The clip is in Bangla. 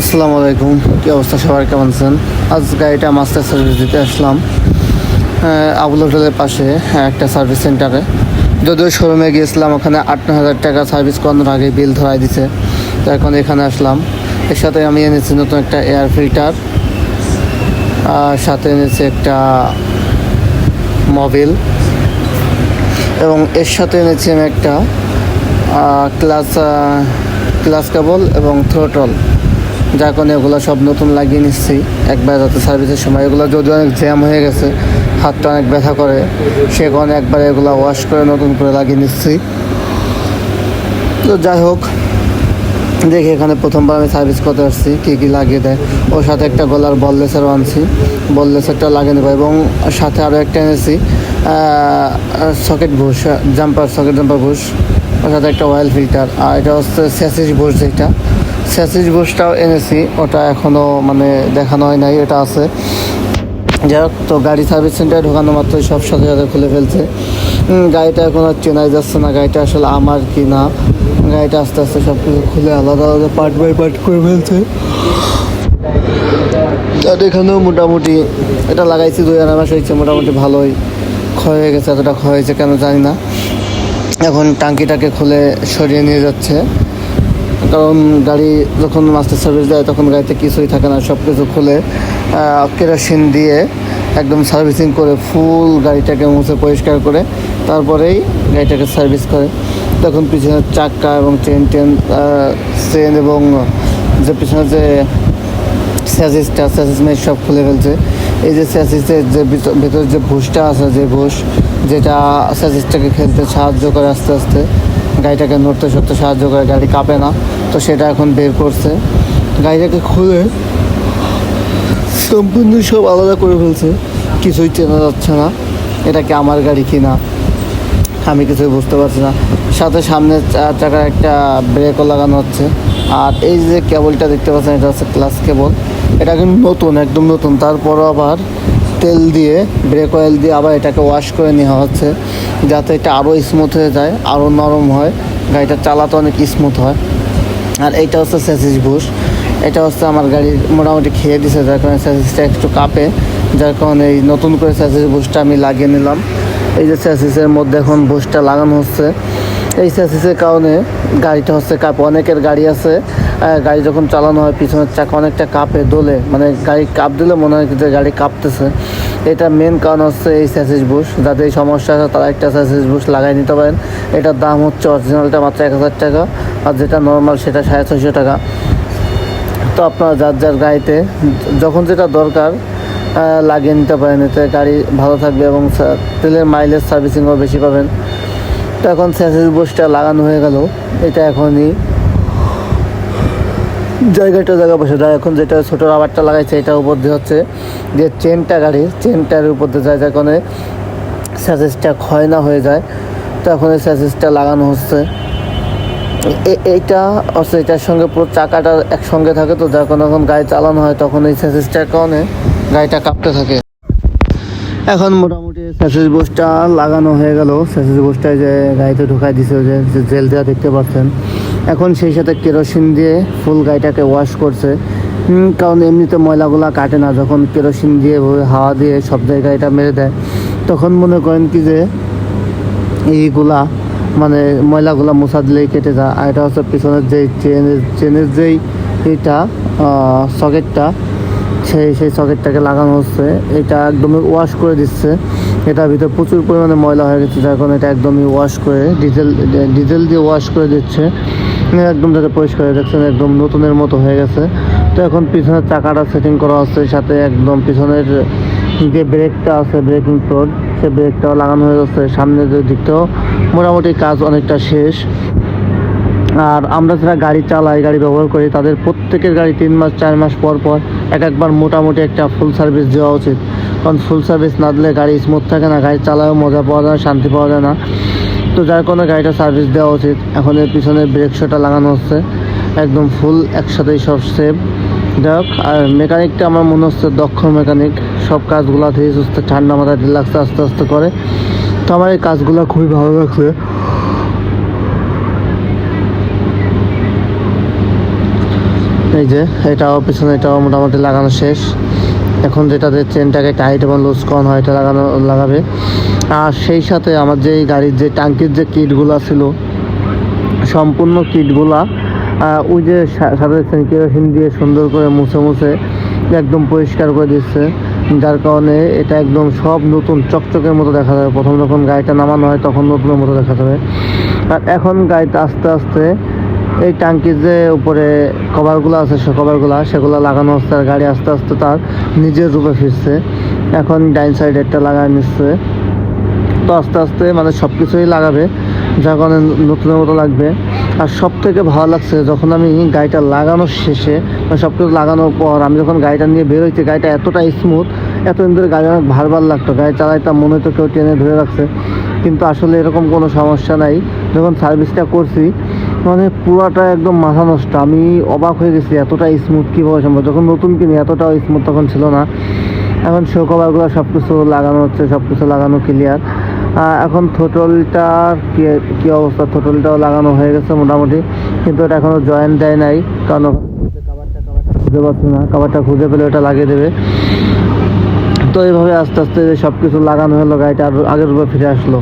আসসালামু আলাইকুম। কী অবস্থা? সবার কেমন আছেন? আজ গাড়িটা মাস্টার সার্ভিস দিতে আসলাম। আবুল হোটেলের পাশে হ্যাঁ, একটা সার্ভিস সেন্টারে যদিও শোরুমে গিয়েছিলাম ওখানে আট হাজার টাকা সার্ভিস করানোর আগে বিল ধরাই দিছে। তো এখন এখানে আসলাম। এর সাথে আমি এনেছি নতুন একটা এয়ার ফিল্টার আর সাথে এনেছি একটা মোবিল এবং এর সাথে এনেছি আমি একটা ক্লাস ক্লাস কেবল এবং থ্রোটল যার কারণে এগুলো সব নতুন লাগিয়ে নিচ্ছি। একবার যাতে সার্ভিসের সময় এগুলো যদি অনেক জ্যাম হয়ে গেছে, হাতটা অনেক ব্যথা করে, সে কারণে একবার এগুলো ওয়াশ করে নতুন করে লাগিয়ে নিচ্ছি। তো যাই হোক, দেখি এখানে প্রথমবার আমি সার্ভিস করতে আসছি, কী কী লাগিয়ে দেয়। ওর সাথে একটা গলার বললেসারও আনছি। বললেসারটা লাগিয়ে নেব এবং সাথে আরও একটা এনেছি সকেট ঘুষ জাম্পার সকেট জাম্পার ওর সাথে একটা অয়েল ফিল্টার আর এটা হচ্ছে স্যাসিস বুশ যেটা। স্যাসিস বুশটাও এনেছি, ওটা এখনও মানে দেখানো হয় নাই, এটা আছে। যাই হোক, তো গাড়ি সার্ভিস সেন্টারে ঢোকানো মাত্রই সব সাথে সাথে খুলে ফেলছে। গাড়িটা এখন আর চেনাই যাচ্ছে না, গাড়িটা আসলে আমার কি না। গাড়িটা আস্তে আস্তে সব কিছু খুলে আলাদা আলাদা পার্ট বাই পার্ট করে ফেলছে। আর এখানেও মোটামুটি, এটা লাগাইছি দুই আড়াই মাস হয়েছে, মোটামুটি ভালোই ক্ষয় হয়ে গেছে, এতটা ক্ষয় হয়েছে কেন জানি না। এখন টাঙ্কিটাকে খুলে সরিয়ে নিয়ে যাচ্ছে। কারণ গাড়ি যখন মাস্টার সার্ভিস দেয়, তখন গাড়িতে কিছুই থাকে না সব কিছু খুলে কেরোসিন দিয়ে একদম সার্ভিসিং করে ফুল গাড়িটাকে মুছে পরিষ্কার করে তারপরেই গাড়িটাকে সার্ভিস করে। তখন পিছনের চাক্কা এবং চেন টেন চেন এবং যে পিছনে যে স্যাসিসটা স্যাসিস মেশ সব খুলে ফেলছে। এই যে স্যাসিসের যে ভিতর- যে ভুসটা আছে, যে ভুস যেটা স্যাসিসটাকে খেলতে সাহায্য করে আস্তে আস্তে। গাড়িটাকে নড়তে সরতে সাহায্য করে গাড়ি কাঁপে না। তো সেটা এখন বের করছে। গাড়িটাকে খুলে সম্পূর্ণ সব আলাদা করে ফেলছে। কিছুই চেনা যাচ্ছে না, এটা কি আমার গাড়ি কি না আমি কিছুই বুঝতে পারছি না। সাথে সামনে চাকার একটা ব্রেকও লাগানো হচ্ছে। আর এই যে কেবলটা দেখতে পাচ্ছেন, এটা হচ্ছে ক্লাস কেবল এটা কিন্তু নতুন, একদম নতুন। তারপরও আবার তেল দিয়ে ব্রেক অয়েল দিয়ে আবার এটাকে ওয়াশ করে নেওয়া হচ্ছে, যাতে এটা আরও স্মুথ হয়ে যায় আরও নরম হয়। গাড়িটা চালাতে অনেক স্মুথ হয়। আর এইটা হচ্ছে স্যাসিস বুশ এটা হচ্ছে আমার গাড়ি মোটামুটি খেয়ে দিছে, যার কারণে স্যাসিসটা একটু কাঁপে, যার কারণে এই নতুন করে স্যাসিস বুশটা আমি লাগিয়ে নিলাম। এই যে স্যাসিসের মধ্যে এখন বুশটা লাগানো হচ্ছে। এই স্যাসিসের কারণে গাড়িটা হচ্ছে কাঁপে। অনেকের গাড়ি আছে গাড়ি যখন চালানো হয়, পিছনের চাকা অনেকটা কাঁপে, দোলে। মানে গাড়ি কাঁপ দিলে মনে হয় যে গাড়ি কাঁপতেছে। এটা মেন কারণ হচ্ছে এই স্যাসিস বুশ। যাদের এই সমস্যা আছে, তারা একটা স্যাসিস বুশ লাগাই নিতে পারেন। এটার দাম হচ্ছে অরিজিনালটা মাত্র এক হাজার টাকা, আর যেটা নর্মাল সেটা সাড়ে ছয়শো টাকা। তো আপনারা যার যার গাড়িতে, যখন যেটা দরকার লাগিয়ে নিতে পারেন। এতে গাড়ি ভালো থাকবে এবং তেলের মাইলেজ সার্ভিসিংও বেশি পাবেন। তো এখন স্যাসিস বুশটা লাগানো হয়ে গেল। এটা এখনই জায়গাটা, জায়গা বসে। যায় এখন যেটা ছোটো রাবারটা লাগাইছে এটার উপর দিয়ে হচ্ছে যে চেনটা গাড়ির চেনটার উপর দিয়ে যায় কারণে স্যাসেসটা ক্ষয় না হয়ে যায় তো এখন এই স্যাসেসটা লাগানো হচ্ছে। এইটা হচ্ছে, এটার সঙ্গে পুরো চাকাটা একসঙ্গে থাকে, তো যখন যখন গাড়ি চালানো হয়, তখন এই স্যাসেসটার কারণে গাড়িটা কাঁপতে থাকে। এখন মোটামুটি স্যাসেস বোসটা লাগানো হয়ে গেল। স্যাসেস বোসটায় যে গাড়িতে ঢুকাই দিছে যে জেল দেওয়া দেখতে পাচ্ছেন। এখন সেই সাথে কেরোসিন দিয়ে ফুল গাড়িটাকে ওয়াশ করছে। কারণ এমনিতে ময়লাগুলা কাটে না, যখন কেরোসিন দিয়ে হাওয়া দিয়ে সব জায়গায় এটা মেরে দেয়, তখন মনে করেন কি যে এইগুলা মানে ময়লাগুলা মোছা দিলেই কেটে যায়। আর এটা হচ্ছে পিছনের যে চেনের চেনের যেই এটা সকেটটা সেই সেই সকেটটাকে লাগানো হচ্ছে। এটা একদমই ওয়াশ করে দিচ্ছে। এটার ভিতরে প্রচুর পরিমাণে ময়লা হয়ে গেছে, যার কারণে এটা একদমই ওয়াশ করে ডিজেল ডিজেল দিয়ে ওয়াশ করে দিচ্ছে। একদম যাতে পরিষ্কার দেখছেন, একদম নতুনের মতো হয়ে গেছে। তো এখন পিছনের চাকাটা সেটিং করা হচ্ছে, সাথে একদম পিছনের যে ব্রেকটা আছে ব্রেকিং প্রড সে ব্রেকটাও লাগানো হয়ে যাচ্ছে। সামনের দিকটাও মোটামুটি কাজ অনেকটা শেষ। আর আমরা যারা গাড়ি চালাই, গাড়ি ব্যবহার করি, তাদের প্রত্যেকের গাড়ি তিন মাস, চার মাস পর পর এক একবার মোটামুটি একটা ফুল সার্ভিস দেওয়া উচিত। কারণ ফুল সার্ভিস না দিলে গাড়ি স্মুথ থাকে না, গাড়ি চালায়ও মজা পাওয়া যায় না শান্তি পাওয়া যায় না। তো যার কোনো গাড়িটা সার্ভিস দেওয়া উচিত, এখন এর পিছনে ব্রেক শোটা লাগানো হচ্ছে। একদম ফুল একসাথেই সব সেভ যাই আর মেকানিকটা আমার মনে হচ্ছে দক্ষ মেকানিক সব কাজগুলো ধীরে সুস্থ ঠান্ডা মাথায় রিল্যাক্সে আস্তে আস্তে করে। তো আমার এই কাজগুলো খুবই ভালো লাগছে। এই যে, এটাও পিছনে এটাও মোটামুটি লাগানো শেষ। এখন যেটাতে চেনটাকে টাইট এবং লুজ কন হয় এটা লাগানো, লাগাবে। আর সেই সাথে আমার যে গাড়ির যে টাঙ্কির যে কিটগুলো ছিল, সম্পূর্ণ কিটগুলা ওই যে সাথে দেখছেন কেরোসিন দিয়ে সুন্দর করে মুছে মুছে একদম পরিষ্কার করে দিচ্ছে। যার কারণে এটা একদম সব নতুন চকচকের মতো দেখা যাবে। প্রথম যখন গাড়িটা নামানো হয়, তখন নতুনের মতো দেখা যাবে। আর এখন গাড়িটা আস্তে আস্তে এই টাঙ্কির যে উপরে কভারগুলো আছে, সে কভারগুলো, সেগুলো লাগানো হচ্ছে আর গাড়ি আস্তে আস্তে তার নিজের রূপে ফিরছে। এখন ডাইন সাইডে একটা লাগায় নিচ্ছে। তো আস্তে আস্তে মানে সব কিছুই লাগাবে কারণে নতুনের মতো লাগবে। আর সব থেকে ভালো লাগছে, যখন আমি গাড়িটা লাগানোর শেষে মানে সব কিছু লাগানোর পর আমি যখন গাড়িটা নিয়ে বেরোইছি গাড়িটা এতটা স্মুথ এতদিন ধরে গাড়ি অনেক ভারবার লাগতো। গাড়ি চালাইতাম মনে হতো কেউ টেনে ধরে রাখছে। কিন্তু আসলে এরকম কোনো সমস্যা নাই। যখন সার্ভিসটা করছি মানে পুরাটা একদম মাথা নষ্ট। আমি অবাক হয়ে গেছি, এতটা স্মুথ কীভাবে সম্ভব? যখন নতুন কিনি, এতটাও স্মুথ তখন ছিল না। এখন শো কভারগুলো সব কিছু লাগানো হচ্ছে সব কিছু লাগানো ক্লিয়ার এখন থোটলটার কি অবস্থা? থোটলটাও লাগানো হয়ে গেছে মোটামুটি। কিন্তু এটা এখনও জয়েন্ট দেয় নাই, কারণ কাভারটা খুঁজে পাচ্ছি না। কাভারটা খুঁজে পেলে ওটা লাগিয়ে দেবে। তো এইভাবে আস্তে আস্তে সব কিছু লাগানো হলো, গাড়িটা আর আগের রূপে ফিরে আসলো।